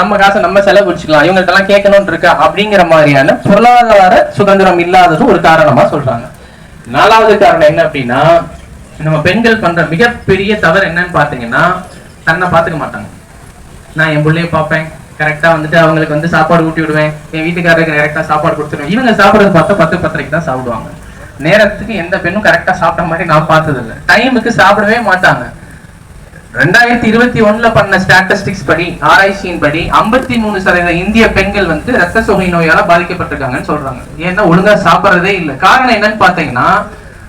நம்ம காசை நம்ம செலவு வச்சுக்கலாம் இவங்கள்ட்ட எல்லாம் கேட்கணும்னு இருக்கா? அப்படிங்கிற மாதிரியான பொருளாதார சுதந்திரம் இல்லாதது ஒரு காரணமா சொல்றாங்க. நாலாவது காரணம் என்ன அப்படின்னா நம்ம பெண்கள் பண்ற மிகப்பெரிய தவறு என்னன்னு பாத்தீங்கன்னா தன்னை பாத்துக்க மாட்டாங்க. நான் என் பிள்ளைய பார்ப்பேன். கரெக்டா வந்துட்டு அவங்களுக்கு வந்து சாப்பாடு ஊட்டி விடுவேன். என் வீட்டுக்காரருக்கு கரெக்டா சாப்பாடு கொடுத்துருவேன் இவங்க சாப்பிடுறது பார்த்தா பத்து பத்தரைக்கு தான் சாப்பிடுவாங்க. நேரத்துக்கு எந்த பெண்ணும் கரெக்டா சாப்பிட்ட மாதிரி நான் பார்த்தது இல்லை டைமுக்கு சாப்பிடவே மாட்டாங்க. ரெண்டாயிரத்தி இருபத்தி ஒண்ணுல பண்ண ஸ்டாட்டிஸ்டிக்ஸ் படி ஆராய்ச்சியின் படி ஐம்பத்தி மூணு சதவீத இந்திய பெண்கள் வந்து ரத்த சோகை நோயால பாதிக்கப்பட்டிருக்காங்கன்னு சொல்றாங்க. ஏன்னா ஒழுங்கா சாப்பிடுறதே இல்லை. காரணம் என்னன்னு பாத்தீங்கன்னா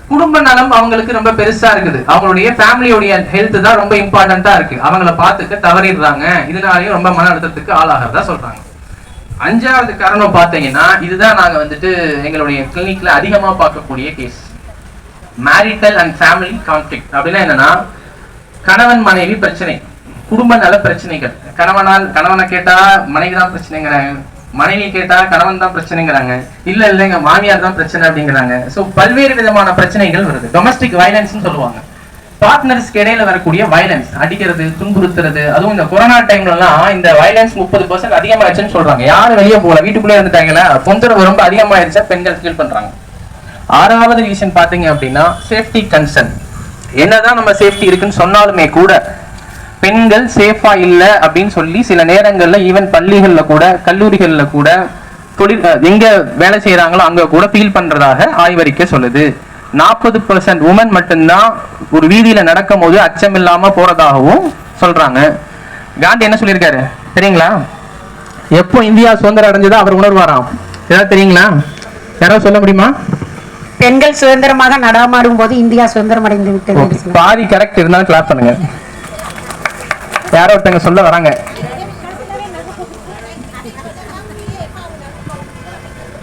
குடும்ப நலம் அவங்களுக்கு ரொம்ப பெருசா இருக்குது. அவங்களுடைய ஃபேமிலியோடைய ஹெல்த் தான் ரொம்ப இம்பார்ட்டண்டா இருக்கு. அவங்கள பார்த்துக்க தவறிடுறாங்க. இதனாலையும் ரொம்ப மன அழுத்தத்துக்கு ஆளாகிறதா சொல்றாங்க. அஞ்சாவது காரணம் பார்த்தீங்கன்னா இதுதான் நாங்க வந்துட்டு எங்களுடைய கிளினிக்ல அதிகமா பார்க்கக்கூடிய case marital and family conflict அப்படின்னா என்னன்னா கணவன் மனைவி பிரச்சனை. குடும்ப நல பிரச்சனைகள். கணவனால் கணவனை கேட்டா மனைவி தான் பிரச்சனைங்கிறாங்க. மனைவி கேட்டா கணவன் தான் பிரச்சனைங்கிறாங்க. இல்ல இல்லைங்க மாமியார் தான் பிரச்சனை அப்படிங்கிறாங்க. சோ பல்வேறு விதமான பிரச்சனைகள் வருது. டொமஸ்டிக் வயலன்ஸ் சொல்லுவாங்க. பார்ட்னர்ஸ்க்கு இடையில வரக்கூடிய வயலன்ஸ் அடிக்கிறது துன்புறுத்துறது அதுவும் இந்த கொரோனா டைம்ல எல்லாம் இந்த வயலன்ஸ் முப்பது பர்சன்ட் அதிகமாயிருச்சுன்னு சொல்றாங்க. யாரும் வெளியே போகல? வீட்டுக்குள்ளே இருந்துட்டாங்களா? தொந்தரவு ரொம்ப அதிகமாயிருச்சா பெண்கள் ஃபீல் பண்றாங்க. ஆறாவது ரீசன் பாத்தீங்க அப்படின்னா சேஃப்டி கன்சர்ன் என்னதான் நம்ம சேஃப்டி இருக்குன்னு சொன்னாலுமே கூட பெண்கள் சேஃபா இல்ல அப்படின்னு சொல்லி சில நேரங்கள்ல ஈவன் பள்ளிகள்ல கூட கல்லூரிகள்ல கூட தொழில் எங்க வேலை செய்யறாங்களோ அங்க கூட ஃபீல் பண்றதாக ஆய்வறிக்கை சொல்லுது. நாற்பது பர்சன்ட் உமன் மட்டும்தான் ஒரு வீதியில நடக்கும் போது அச்சம் இல்லாம போறதாகவும் சொல்றாங்க. காந்தி என்ன சொல்லியிருக்காரு? தெரியுங்களா? எப்போ இந்தியா சுதந்திரம் அடைஞ்சதோ அவர் உணர்வாராம். ஏதாவது தெரியுங்களா? யாராவது சொல்ல முடியுமா? பெண்கள் சுதந்திரமாக நடமாடும் போது இந்தியா சுதந்திரம் அடைந்து விட்டது. பாதி கரெக்ட் இருந்தாலும் கிளாப் பண்ணுங்க. யாரோ ஒருத்தங்க சொல்ல வராங்க.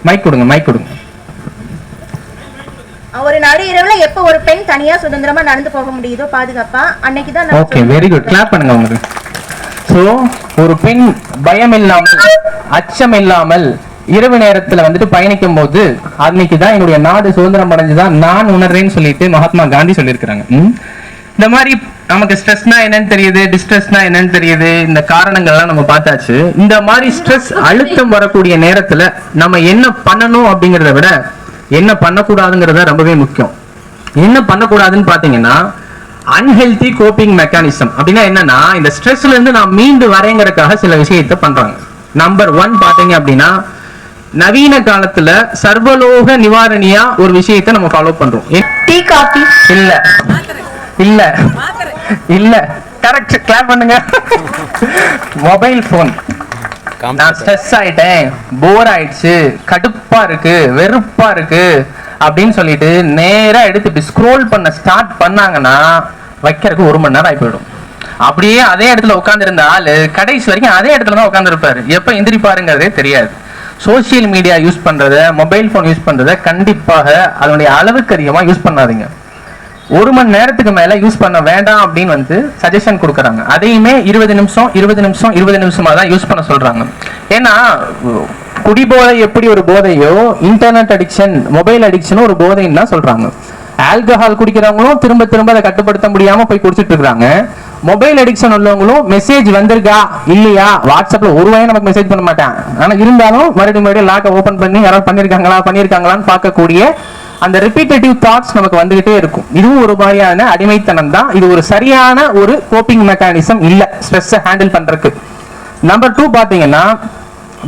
மைக் கொடுங்க மைக் கொடுங்க. ஒரு நடு இரவுல எப்ப ஒரு பெண் தனியா சுதந்திரமா நடந்து போக முடியுதோ பாதுகாப்பா? அன்னைக்கு தான் ஓகே வெரி குட் கிளாப் பண்ணுங்க உங்களுக்கு சோ ஒரு பெண் பயம் இல்லாமல் அச்சம் இல்லாமல் இரவு நேரத்துல வந்துட்டு பயணிக்கும் போது அன்னைக்கு தான் என்னுடைய நாடு சுதந்திரம் அடைஞ்சுதான் நான் உணர்றேன்னு சொல்லிட்டு மகாத்மா காந்தி சொல்லியிருக்கிறாங்க? இந்த மாதிரி நமக்கு ஸ்ட்ரெஸ்னா என்னன்னு தெரியுது டிஸ்ட்ரெஸ்னா என்னன்னு தெரியுது இந்த காரணங்கள்லாம் நம்ம பார்த்தாச்சு. இந்த மாதிரி ஸ்ட்ரெஸ் அழுத்தம் வரக்கூடிய நேரத்துல நம்ம என்ன பண்ணணும் அப்படிங்கறத விட என்ன பண்ணக்கூடாதுங்கிறத ரொம்பவே முக்கியம். என்ன பண்ணக்கூடாதுன்னு பாத்தீங்கன்னா அன்ஹெல்தி கோப்பிங் மெக்கானிசம் அப்படின்னா என்னன்னா இந்த ஸ்ட்ரெஸ்ல இருந்து நான் மீண்டு வரேங்கிறதுக்காக சில விஷயத்தை பண்றாங்க. நம்பர் ஒன் பாத்தீங்க அப்படின்னா நவீன காலத்துல சர்வலோக நிவாரணியா ஒரு விஷயத்தை நம்ம ஃபாலோ பண்றோம். டீ காபி இல்ல. இல்ல. இல்ல. கரெக்ட் கிளாப் பண்ணுங்க. மொபைல் ஃபோன் நான் ஸ்ட்ரெஸ் ஆயிட்டேன். போர் ஆயிடுச்சு. கடுப்பா இருக்கு. வெறுப்பா இருக்கு. அப்படின்னு சொல்லிட்டு நேரா எடுத்து இப்படி ஸ்க்ரோல் பண்ண ஸ்டார்ட் பண்ணாங்கன்னா வைக்கிறதுக்கு ஒரு மணி நேரம் ஆகி போயிடும். அப்படியே அதே இடத்துல உட்காந்துருந்த ஆளு கடைசி வரைக்கும் அதே இடத்துல தான் உட்காந்துருப்பாரு எப்ப எந்திரிப்பாருங்கிறதே தெரியாது. சோஷியல் மீடியா யூஸ் பண்றத மொபைல் ஃபோன் யூஸ் பண்றத கண்டிப்பாக அதனுடைய அளவுக்கு அதிகமா யூஸ் பண்ணாதீங்க. ஒரு மணி நேரத்துக்கு மேல யூஸ் பண்ண வேண்டாம் அப்படின்னு வந்து சஜஷன் கொடுக்குறாங்க. அதையுமே இருபது நிமிஷம் இருபது நிமிஷம் இருபது நிமிஷமா தான் யூஸ் பண்ண சொல்றாங்க. ஏன்னா குடிபோதை எப்படி ஒரு போதையோ இன்டர்நெட் அடிக்ஷன் மொபைல் அடிக்ஷனும் ஒரு போதைன்னு தான் சொல்றாங்க. ஆல்கஹால் குடிக்கிறவங்களும் திரும்ப திரும்ப அதை கட்டுப்படுத்த முடியாம போய் குடிச்சிட்டு இருக்காங்க. மொபைல் அடிக்ஷன் உள்ளவங்களும் மெசேஜ் வந்திருக்கா இல்லையா? வாட்ஸ்அப்ல ஒரு வாயம் நமக்கு மெசேஜ் பண்ண மாட்டேன் ஆனா இருந்தாலும் மறுபடியும் மறுபடியும் லாக்கை ஓபன் பண்ணி யாராவது பண்ணிருக்காங்களா பண்ணிருக்காங்களான்னு பார்க்கக்கூடிய அந்த ரிப்பீட்டேட்டிவ் தாட்ஸ் நமக்கு வந்துகிட்டே இருக்கும். இதுவும் ஒரு மாதிரியான அடிமைத்தனம் தான். இது ஒரு சரியான ஒரு கோப்பிங் மெக்கானிசம் இல்ல. ஸ்ட்ரெஸ் ஹேண்டில் பண்றதுக்கு. நம்பர் டூ பாத்தீங்கன்னா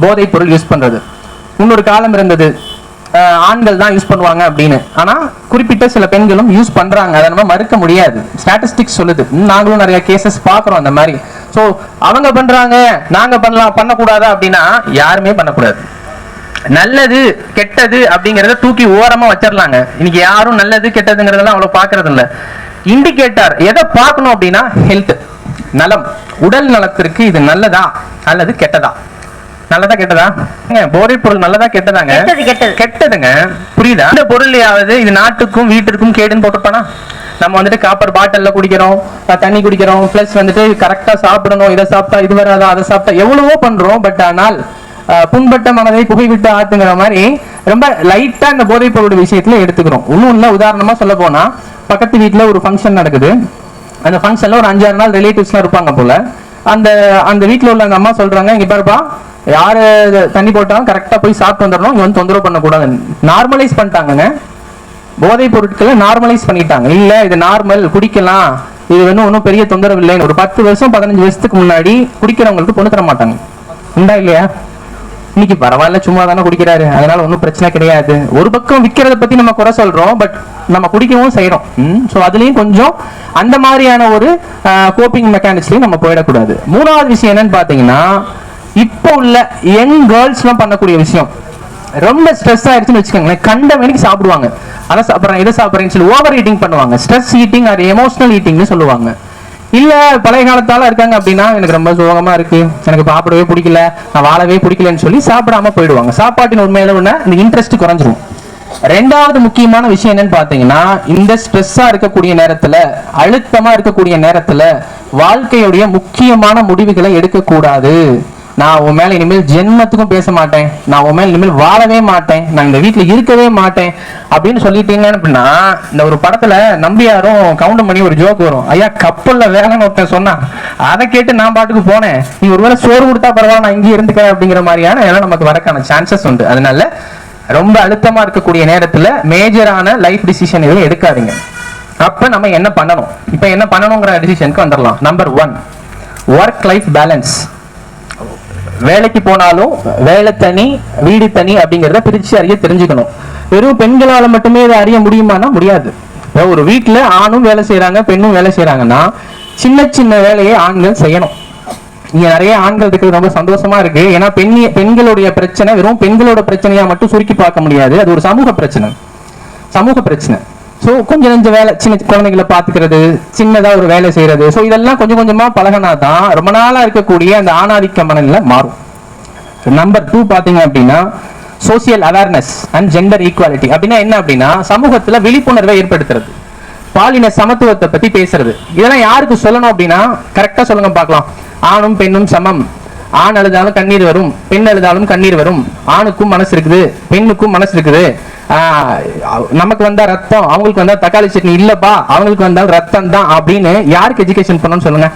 போதைப் பொருள் யூஸ் பண்றது. முன்னொரு காலம் இருந்தது. ஆண்கள் தான் யூஸ் பண்ணுவாங்க அப்படின்னு. ஆனா குறிப்பிட்ட சில பெண்களும் யூஸ் பண்றாங்க. அதை நம்ம மறுக்க முடியாது. ஸ்டாட்டிஸ்டிக்ஸ் சொல்லுது. நாங்களும் நிறைய கேசஸ் பாக்குறோம் அந்த மாதிரி. ஸோ அவங்க பண்றாங்க. நாங்க பண்ணலாம். பண்ணக்கூடாதா அப்படின்னா யாருமே பண்ணக்கூடாது. நல்லது கெட்டது அப்படிங்கறத தூக்கி ஓரமா வச்சிடலாங்க. இன்னைக்கு யாரும் நல்லது கெட்டதுங்கிறதெல்லாம் அவ்வளவு பாக்குறது இல்ல இண்டிகேட்டர் எதை பார்க்கணும் அப்படின்னா ஹெல்த் நலம். உடல் நலத்திற்கு இது நல்லதா அல்லது கெட்டதா? நல்லதா கெட்டதா? போதைப் பொருள் நல்லதா கெட்டதாங்க? கெட்டது, கெட்டது. கெட்டதுங்க. புரியுதா? இந்த பொருளையாவது இது நாட்டுக்கும் வீட்டிற்கும் கேடுன்னு போட்டிருப்பானா? நம்ம வந்துட்டு காப்பர் பாட்டில்ல குடிக்கிறோம் தண்ணி குடிக்கிறோம் பிளஸ் வந்துட்டு கரெக்டா சாப்பிடணும் இதை சாப்பிட்டா இது வராதா அதை சாப்பிட்டா எவ்வளவோ பண்றோம் பட் ஆனால் புண்பட்ட மனதை புகைவிட்டு ஆத்துங்கிற மாதிரி ரொம்ப லைட்டா இந்த போதைப் பொருளோட விஷயத்துல எடுத்துக்கிறோம். இன்னும் இல்லை உதாரணமா சொல்ல போனா பக்கத்து வீட்டுல ஒரு ஃபங்க்ஷன் நடக்குது. அந்த ஃபங்க்ஷன்ல ஒரு அஞ்சாறு நாள் ரிலேட்டிவ்ஸ்லாம் இருப்பாங்க போல. அந்த அந்த வீட்டில் உள்ள அந்த அம்மா சொல்றாங்க இங்க பாருப்பா யாரு தண்ணி போட்டாலும் கரெக்டா போய் சாப்பிட்டு வந்துடணும் இங்க வந்து தொந்தரவு பண்ணக்கூடாது. நார்மலைஸ் பண்ணிட்டாங்கங்க. போதைப் பொருட்களை நார்மலைஸ் பண்ணிட்டாங்க. இல்ல இது நார்மல் குடிக்கலாம். இது வந்து ஒன்றும் பெரிய தொந்தரவு இல்லைன்னு. ஒரு பத்து வருஷம் பதினஞ்சு வருஷத்துக்கு முன்னாடி குடிக்கிறவங்களுக்கு பொண்ணு தர மாட்டாங்க உண்டா இல்லையா? இன்னைக்கு பரவாயில்ல சும்மா தானே குடிக்கிறாரு. அதனால ஒன்றும் பிரச்சனை கிடையாது. ஒரு பக்கம் விற்கிறத பத்தி நம்ம குறை சொல்றோம் பட் நம்ம குடிக்கவும் செய்யறோம் ஸோ அதுலயும் கொஞ்சம் அந்த மாதிரியான ஒரு கோப்பிங் மெக்கானிக்ஸ்லயும் நம்ம போயிடக்கூடாது. மூணாவது விஷயம் என்னன்னு பாத்தீங்கன்னா இப்போ உள்ள யங் கேர்ள்ஸ்லாம் பண்ணக்கூடிய விஷயம். ரொம்ப ஸ்ட்ரெஸ் ஆயிடுச்சுன்னு வச்சுக்கோங்களேன். கண்ட மணிக்கு சாப்பிடுவாங்க. அதை சாப்பிட்றேன் இதை சாப்பிட்றேன்னு சொல்லி ஓவர் ஈட்டிங் பண்ணுவாங்க. ஸ்ட்ரெஸ் ஈட்டிங் அது எமோஷனல் ஈட்டிங்னு சொல்லுவாங்க. இல்ல பழைய காலத்தால இருக்காங்க அப்படின்னா எனக்கு ரொம்ப சோகமா இருக்கு. எனக்கு சாப்பிடவே பிடிக்கல. நான் வாழவே பிடிக்கலன்னு சொல்லி சாப்பிடாம போயிடுவாங்க. சாப்பாட்டின் உண்மையில ஒண்ணு இந்த இன்ட்ரெஸ்ட் குறைஞ்சிரும். ரெண்டாவது முக்கியமான விஷயம் என்னன்னு பாத்தீங்கன்னா இந்த ஸ்ட்ரெஸ்ஸா இருக்கக்கூடிய நேரத்துல அழுத்தமா இருக்கக்கூடிய நேரத்துல வாழ்க்கையுடைய முக்கியமான முடிவுகளை எடுக்கக்கூடாது. நான் உன் மேல இனிமேல் ஜென்மத்துக்கும் பேச மாட்டேன். நான் உன் மேல இனிமேல் வாழவே மாட்டேன். நான் இந்த வீட்டுல இருக்கவே மாட்டேன். அப்படின்னு சொல்லிட்டீங்க அப்படின்னா இந்த ஒரு படத்துல நம்பியாரும் கவுண்ட் பண்ணி ஒரு ஜோக் வரும். ஐயா கப்பல்ல வேலைன்னு ஒருத்தன் சொன்னான் அதை கேட்டு நான் பாட்டுக்கு போனேன். நீ ஒருவேளை சோறு கொடுத்தா பரவாயில்ல நான் இங்கே இருந்துக்க அப்படிங்கிற மாதிரியான எல்லாம் நமக்கு வரக்கான சான்சஸ் உண்டு. அதனால ரொம்ப அழுத்தமா இருக்கக்கூடிய நேரத்துல மேஜரான லைஃப் டிசிஷன் எதுவும் எடுக்காதீங்க. அப்ப நம்ம என்ன பண்ணணும்? இப்ப என்ன பண்ணணுங்கிற டிசிஷனுக்கு வந்துடலாம். Number one work life balance வேலைக்கு போனாலும் வேலை தனி வீடு தனி அப்படிங்கறத பிரிச்சு அறிய தெரிஞ்சுக்கணும். வெறும் பெண்களால மட்டுமே இதை அறிய முடியுமானா முடியாது. இப்போ ஒரு வீட்டில் ஆணும் வேலை செய்யறாங்க பெண்ணும் வேலை செய்யறாங்கன்னா சின்ன சின்ன வேலையை ஆண்கள் செய்யணும். இங்கே நிறைய ஆண்கள் இருக்கிறது ரொம்ப சந்தோஷமா இருக்கு. ஏன்னா பெண் பெண்களுடைய பிரச்சனை வெறும் பெண்களோட பிரச்சனையா மட்டும் சுருக்கி பார்க்க முடியாது. அது ஒரு சமூக பிரச்சனை. சமூக பிரச்சனை. ஸோ கொஞ்சம் நெஞ்ச வேலை சின்ன குழந்தைகளை பார்த்துக்கிறது சின்னதா ஒரு வேலை செய்யறது. ஸோ இதெல்லாம் கொஞ்சம் கொஞ்சமா பழகினா தான் ரொம்ப நாளா இருக்கக்கூடிய அந்த ஆணாதிக்க மனநிலை மாறும். நம்பர் டூ பாத்தீங்க அப்படின்னா social awareness and gender equality அப்படின்னா என்ன அப்படின்னா சமூகத்துல விழிப்புணர்வை ஏற்படுத்துறது. பாலின சமத்துவத்தை பத்தி பேசுறது. இதெல்லாம் யாருக்கு சொல்லணும் அப்படின்னா கரெக்டா சொல்லுங்க பார்க்கலாம். ஆணும் பெண்ணும் சமம். ஆண் அழுதாலும் கண்ணீர் வரும் பெண் அழுதாலும் கண்ணீர் வரும். ஆணுக்கும் மனசு இருக்குது பெண்ணுக்கும் மனசு இருக்குது. நமக்கு வந்தா ரத்தம் அவங்களுக்கு வந்தா தக்காளி சட்னி இல்லப்பா அவங்களுக்கு வந்தால் ரத்தம் தான் அப்படின்னு யாருக்கு எஜுகேஷன் பண்ணணும்னு சொல்லுங்க?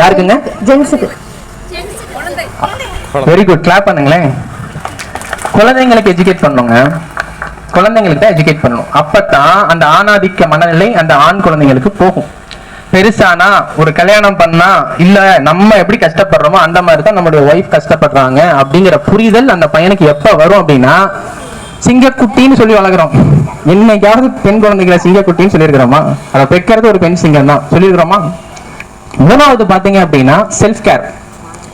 யாருக்குங்க? ஜென்ஸுக்கு. வெரி குட் கிளாப் பண்ணுங்களேன். குழந்தைங்களுக்கு எஜுகேட் பண்ணுங்க. குழந்தைங்களுக்கு தான் எஜுகேட் பண்ணணும். அப்பதான் அந்த ஆணாதிக்க மனநிலை அந்த ஆண் குழந்தைங்களுக்கு போகும். பெருசானா? ஒரு கல்யாணம் பண்ணா? இல்ல நம்ம எப்படி கஷ்டப்படுறோமோ அந்த மாதிரி தான் நம்மளுடைய ஒய்ஃப் கஷ்டப்படுறாங்க அப்படிங்கிற புரிதல் அந்த பையனுக்கு எப்ப வரும் அப்படின்னா சிங்கக்குட்டின்னு சொல்லி வளர்க்குறோம். என்னைக்காவது பெண் குழந்தைகளை சிங்கக்குட்டின்னு சொல்லியிருக்கிறோமா? அதை பெக்கிறது ஒரு பெண் சிங்கம் தான். சொல்லியிருக்கிறோமா? மூணாவது பாத்தீங்க அப்படின்னா செல்ஃப் கேர்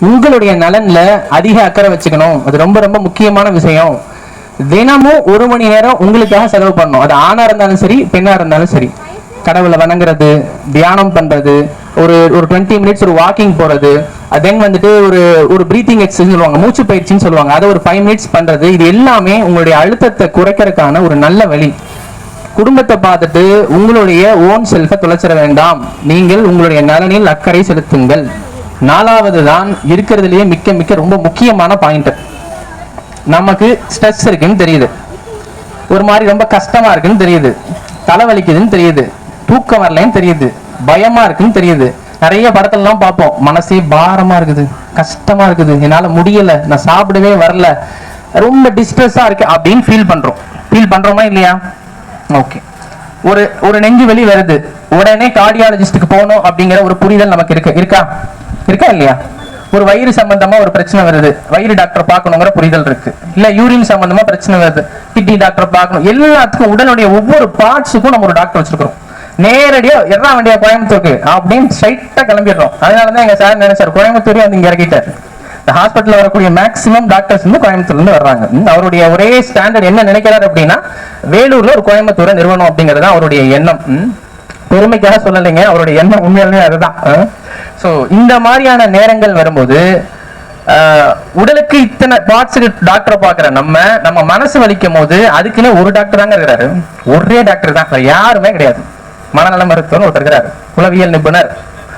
உங்களுடைய நலன்ல அதிக அக்கறை வச்சுக்கணும். அது ரொம்ப ரொம்ப முக்கியமான விஷயம். தினமும் ஒரு மணி நேரம் உங்களுக்காக செலவு பண்ணணும். அது ஆணா இருந்தாலும் சரி பெண்ணா இருந்தாலும் சரி. கடவுளை வணங்குறது தியானம் பண்றது ஒரு ஒரு டுவெண்ட்டி மினிட்ஸ் ஒரு வாக்கிங் போறது தென் வந்துட்டு ஒரு ஒரு பிரீத்திங் எக்ஸசைஸ் சொல்லுவாங்க மூச்சு பயிற்சின்னு சொல்லுவாங்க. அதை ஒரு ஃபைவ் மினிட்ஸ் பண்றது. இது எல்லாமே உங்களுடைய அழுத்தத்தை குறைக்கிறதுக்கான ஒரு நல்ல வழி. குடும்பத்தை பார்த்துட்டு உங்களுடைய ஓன் செல்ஃபை தொலைச்சிட வேண்டாம். நீங்கள் உங்களுடைய நலனில் அக்கறை செலுத்துங்கள். நாலாவது தான் இருக்கிறதுலயே மிக்க மிக்க ரொம்ப முக்கியமான பாயிண்ட் நமக்கு ஸ்ட்ரெஸ் இருக்குன்னு தெரியுது. ஒரு மாதிரி ரொம்ப கஷ்டமா இருக்குன்னு தெரியுது. தலைவலிக்குதுன்னு தெரியுது. தூக்கம் வரலன்னு தெரியுது. பயமா இருக்குன்னு தெரியுது. நிறைய படத்துலலாம் பார்ப்போம். மனசே பாரமா இருக்குது. கஷ்டமா இருக்குது. என்னால முடியல. நான் சாப்பிடவே வரல. ரொம்ப டிஸ்ட்ரெஸ்ஸா இருக்கு அப்படின்னு ஃபீல் பண்றோம். ஃபீல் பண்றோமா இல்லையா? ஓகே ஒரு ஒரு நெஞ்சு வலி வருது. உடனே கார்டியாலஜிஸ்டுக்கு போகணும் அப்படிங்கிற ஒரு புரிதல் நமக்கு இருக்கு. இருக்கா? இருக்கா இல்லையா? ஒரு வயிறு சம்பந்தமா ஒரு பிரச்சனை வருது. வயிறு டாக்டர் பார்க்கணுங்கிற புரிதல் இருக்கு. இல்ல யூரின் சம்பந்தமா பிரச்சனை வருது. கிட்னி டாக்டர் பார்க்கணும். எல்லாத்துக்கும் உடலுடைய ஒவ்வொரு பார்ட்ஸுக்கும் நம்ம ஒரு டாக்டர் வச்சிருக்கிறோம். நேரடியா எல்லாம் வேண்டிய கோயம்புத்தூருக்கு அப்படின்னு ஸ்ட்ரைட்டா கிளம்பிடுறோம். அதனாலதான் எங்க சார் நினைச்சார் கோயம்புத்தூரே வந்து இங்க இறக்கிட்டார். இந்த வரக்கூடிய மேக்ஸிமம் டாக்டர்ஸ் வந்து கோயம்புத்தூர்ல இருந்து வர்றாங்க. அவருடைய ஒரே ஸ்டாண்டர்ட் என்ன நினைக்கிறாரு அப்படின்னா வேலூர்ல ஒரு கோயம்புத்தூரை நிறுவனம் அப்படிங்கிறது தான் அவருடைய எண்ணம். பெருமைக்காக சொல்லலைங்க அவருடைய எண்ணம் உண்மையாலுமே அதுதான். ஸோ இந்த மாதிரியான நேரங்கள் வரும்போது உடலுக்கு இத்தனை பார்ட்ஸுக்கு டாக்டரை பார்க்குற நம்ம நம்ம மனசு வலிக்கும் போது அதுக்குன்னு ஒரு டாக்டர் தாங்க இருக்கிறாரு. ஒரே டாக்டர் தான் யாருமே கிடையாது. மனநல மருத்துவர் ஒருத்தர் இருக்கிறார் உளவியல் நிபுணர்.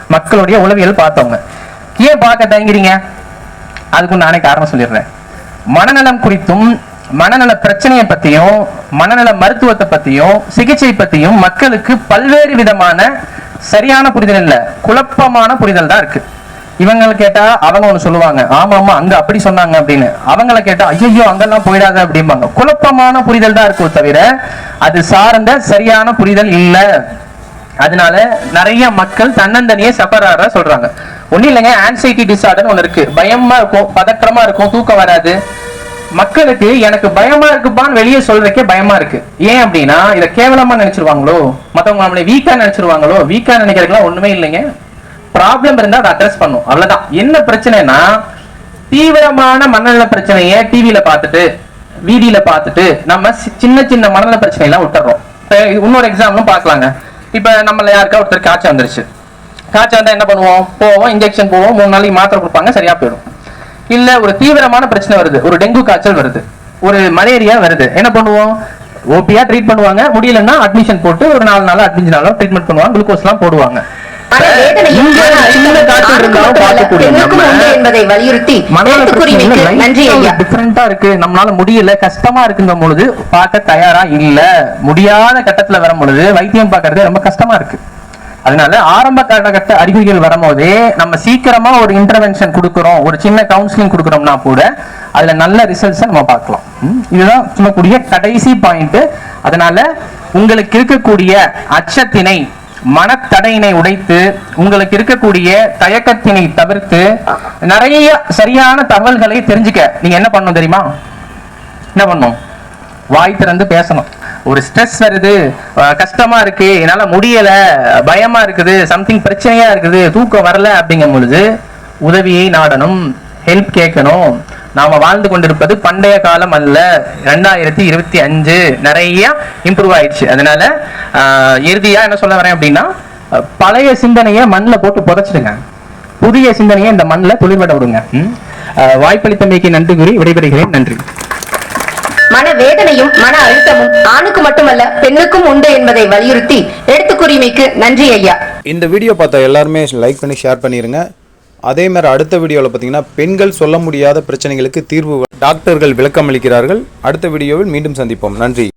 மக்களுடைய உளவியல் பார்த்தவங்க. ஏன் பார்க்க தயங்குறீங்க? அதுக்கு நானே காரணம் சொல்லிடுறேன். மனநலம் குறித்தும் மனநல பிரச்சனையை பத்தியும் மனநல மருத்துவத்தை பத்தியும் சிகிச்சை பத்தியும் மக்களுக்கு பல்வேறு விதமான சரியான புரிதல் இல்ல. குழப்பமான புரிதல் தான் இருக்கு. இவங்களை கேட்டா அவங்க ஒண்ணு சொல்லுவாங்க. ஆமா ஆமா அங்க அப்படி சொன்னாங்க அப்படின்னு. அவங்கள கேட்டா ஐயோ அங்கெல்லாம் போயிடாத அப்படிம்பாங்க. குழப்பமான புரிதல் தான் இருக்கும் தவிர அது சார்ந்த சரியான புரிதல் இல்ல. அதனால நிறைய மக்கள் தன்னந்தனியே சஃபராக சொல்றாங்க. ஒன்றும் இல்லைங்க ஆன்சைட்டி டிசார்டர் ஒண்ணு இருக்கு. பயமா இருக்கும் பதற்றமா இருக்கும் தூக்கம் வராது. மக்களுக்கு எனக்கு பயமா இருக்குப்பான்னு வெளியே சொல்றதுக்கே பயமா இருக்கு. ஏன் அப்படின்னா இதை கேவலமா நினைச்சிருவாங்களோ? மத்தவங்க நம்மளை வீக்கா நினைச்சிருவாங்களோ? வீக்கா நினைக்கிறதுக்குலாம் ஒண்ணுமே இல்லைங்க. ப்ராப்ளம் இருந்தா அதை அட்ரஸ் பண்ணும். அவ்வளவுதான். என்ன பிரச்சனைனா தீவிரமான மனநல பிரச்சனையை டிவியில பார்த்துட்டு வீதியில பார்த்துட்டு நம்ம சி- சின்ன சின்ன மனநல பிரச்சனை எல்லாம் விட்டுறோம். இப்போ இன்னொரு எக்ஸாம்பிளும் பார்க்கலாங்க. இப்ப நம்மள யாருக்கா ஒருத்தர் காய்ச்சல் வந்துருச்சு. காய்ச்சல் வந்தா என்ன பண்ணுவோம்? போவோம் இன்ஜெக்ஷன் போவோம் மூணு நாளைக்கு மாத்திரை கொடுப்பாங்க சரியா போயிடும். இல்ல ஒரு தீவிரமான பிரச்சனை வருது. ஒரு டெங்கு காய்ச்சல் வருது. ஒரு மலேரியா வருது. என்ன பண்ணுவோம்? ஓபியா ட்ரீட் பண்ணுவாங்க. முடியலன்னா அட்மிஷன் போட்டு ஒரு நாலு நாள் அட்மிஷன் நாளோ ட்ரீட்மெண்ட் பண்ணுவாங்க. குளுக்கோஸ் எல்லாம் போடுவாங்க. என்பதை வலியுறுத்தி எழுத்துக்குரிமைக்கு நன்றி ஐயா. டிஃபரெண்டா இருக்கு. நம்மளால முடியல கஷ்டமா இருக்குங்க பொழுது பார்க்க தயாரா இல்ல. முடியாத கட்டத்துல வரும் பொழுது வைத்தியம் பார்க்கறது ரொம்ப கஷ்டமா இருக்கு. அதனால ஆரம்ப காலகட்ட அறிகுறிகள் வரும்போதே நம்ம சீக்கிரமா ஒரு இன்டர்வென்ஷன் கொடுக்குறோம் ஒரு சின்ன கவுன்சிலிங் கொடுக்குறோம்னா கூட அதுல நல்ல ரிசல்ட்ஸை நம்ம பார்க்கலாம். இதுதான் சொல்லக்கூடிய கடைசி பாயிண்ட் அதனால உங்களுக்கு இருக்கக்கூடிய அச்சத்தினை மனத்தடையினை உடைத்து உங்களுக்கு இருக்கக்கூடிய தயக்கத்தினை தவிர்த்து நிறைய சரியான தகவல்களை தெரிஞ்சுக்க. நீங்க என்ன பண்ணணும் தெரியுமா? என்ன பண்ணும் வாய் திறந்து பேசணும். ஒரு ஸ்ட்ரெஸ் வருது கஷ்டமா இருக்கு என்னால முடியல பயமா இருக்குது சம்திங் பிரச்சனையா இருக்குது தூக்கம் வரல அப்படிங்கும் பொழுது உதவியை நாடணும் ஹெல்ப் கேட்கணும். நாம வாழ்ந்து கொண்டிருப்பது பண்டைய காலம் அல்ல. ரெண்டாயிரத்தி இருபத்தி அஞ்சு நிறைய இம்ப்ரூவ் ஆயிடுச்சு. அதனால ஆஹ், இறுதியா என்ன சொல்ல வரேன் அப்படின்னா பழைய சிந்தனையை மண்ணில் போட்டு புதைச்சிடுங்க. புதிய சிந்தனையை இந்த மண்ணில் துளிர்விட விடுங்க. வாய்ப்பளித்தமைக்கு நன்றி கூறி விடைபெறுகிறேன். நன்றி. மன வேதனையும் மன அழுத்தமும் ஆணுக்கு மட்டுமல்ல பெண்ணுக்கும் உண்டு என்பதை வலியுறுத்தி எழுத்துக்குரிமைக்கு நன்றி ஐயா. இந்த வீடியோ பார்த்த எல்லாருமே லைக் பண்ணி ஷேர் பண்ணிடுங்க அதே மாதிரி அடுத்த வீடியோவில் பார்த்தீங்கன்னா பெண்கள் சொல்ல முடியாத பிரச்சனைகளுக்கு தீர்வு டாக்டர்கள் விளக்கம் அளிக்கிறார்கள் அடுத்த வீடியோவில் மீண்டும் சந்திப்போம். நன்றி.